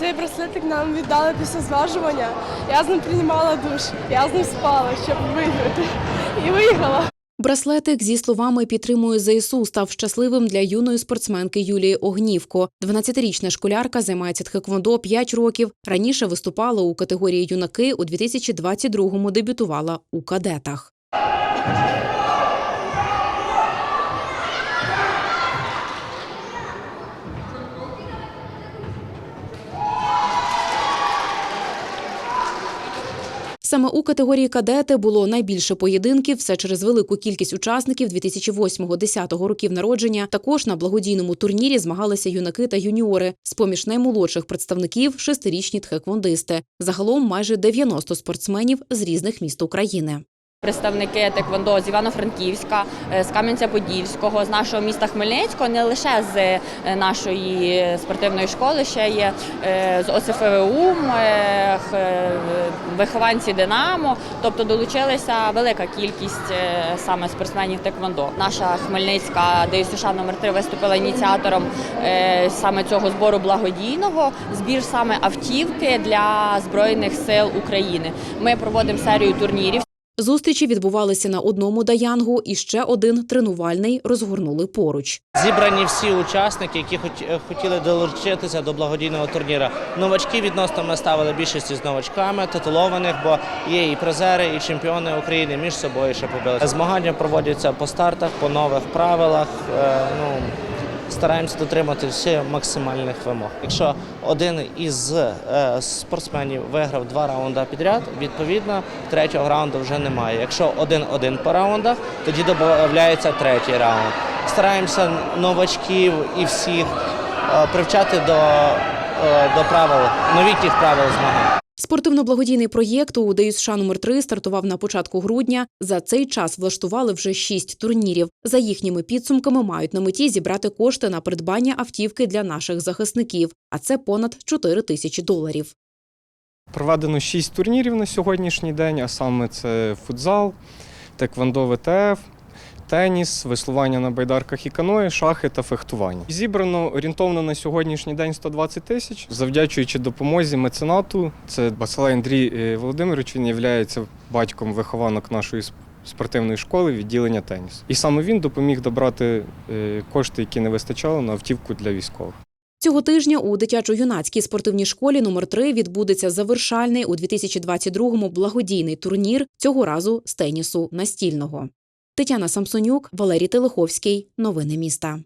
Цей браслетик нам віддали після зважування. Я з ним приймала душ, я з ним спала, щоб виграти. І виграла. Браслетик зі словами підтримує ЗСУ став щасливим для юної спортсменки Юлії Огнівко. 12-річна школярка займається тхеквондо 5 років. Раніше виступала у категорії юнаки. У 2022-му дебютувала у кадетах. Саме у категорії кадети було найбільше поєдинків. Все через велику кількість учасників 2008-10 років народження. Також на благодійному турнірі змагалися юнаки та юніори. З поміж наймолодших представників шестирічні тхеквондисти. Загалом майже 90 спортсменів з різних міст України. Представники Теквондо з Івано-Франківська, е, з Кам'янця-Подільського, з нашого міста Хмельницького, не лише з е, нашої спортивної школи, ще є е, з ОСФВУ, вихованці Динамо. Тобто долучилася велика кількість саме спортсменів Теквондо. Наша Хмельницька ДЮСШ номер 3 виступила ініціатором саме цього збору благодійного. Збір саме автівки для збройних сил України. Ми проводимо серію турнірів. Зустрічі відбувалися на одному даянгу, і ще один тренувальний розгорнули поруч. Зібрані всі учасники, які е, хотіли долучитися до благодійного турніру. Новачки відносно ми ставили більшості з новачками, титулованих, бо є і призери, і чемпіони України між собою ще побилися. Змагання проводяться по стартах, по нових правилах. Е, Ну, стараємося дотримати всіх максимальних вимог. Якщо один із е, спортсменів виграв два раунди підряд, відповідно третього раунду вже немає. Якщо один-один по раундах, тоді додається третій раунд. Стараємося новачків і всіх е, привчати до, е, до правил, новітніх правил змагань. Спортивно-благодійний проєкт у ДЮСШ номер 3 стартував на початку грудня. За цей час влаштували вже шість турнірів. За їхніми підсумками мають на меті зібрати кошти на придбання автівки для наших захисників, а це понад 4 тисячі доларів. Проведено шість турнірів на сьогоднішній день, а саме це футзал, теквондо ВТФ, теніс, веслування на байдарках і каної, шахи та фехтування. Зібрано орієнтовно на сьогоднішній день 120 тисяч, завдячуючи допомозі меценату. Це Басалай Андрій е, Володимирович. Він є батьком вихованок нашої спортивної школи відділення тенісу. І саме він допоміг добрати е, кошти, які не вистачало на автівку для військових. Цього тижня у дитячо-юнацькій спортивній школі номер 3 відбудеться завершальний у 2022-му благодійний турнір цього разу з тенісу настільного. Тетяна Самсонюк, Валерій Телеховський. Новини міста.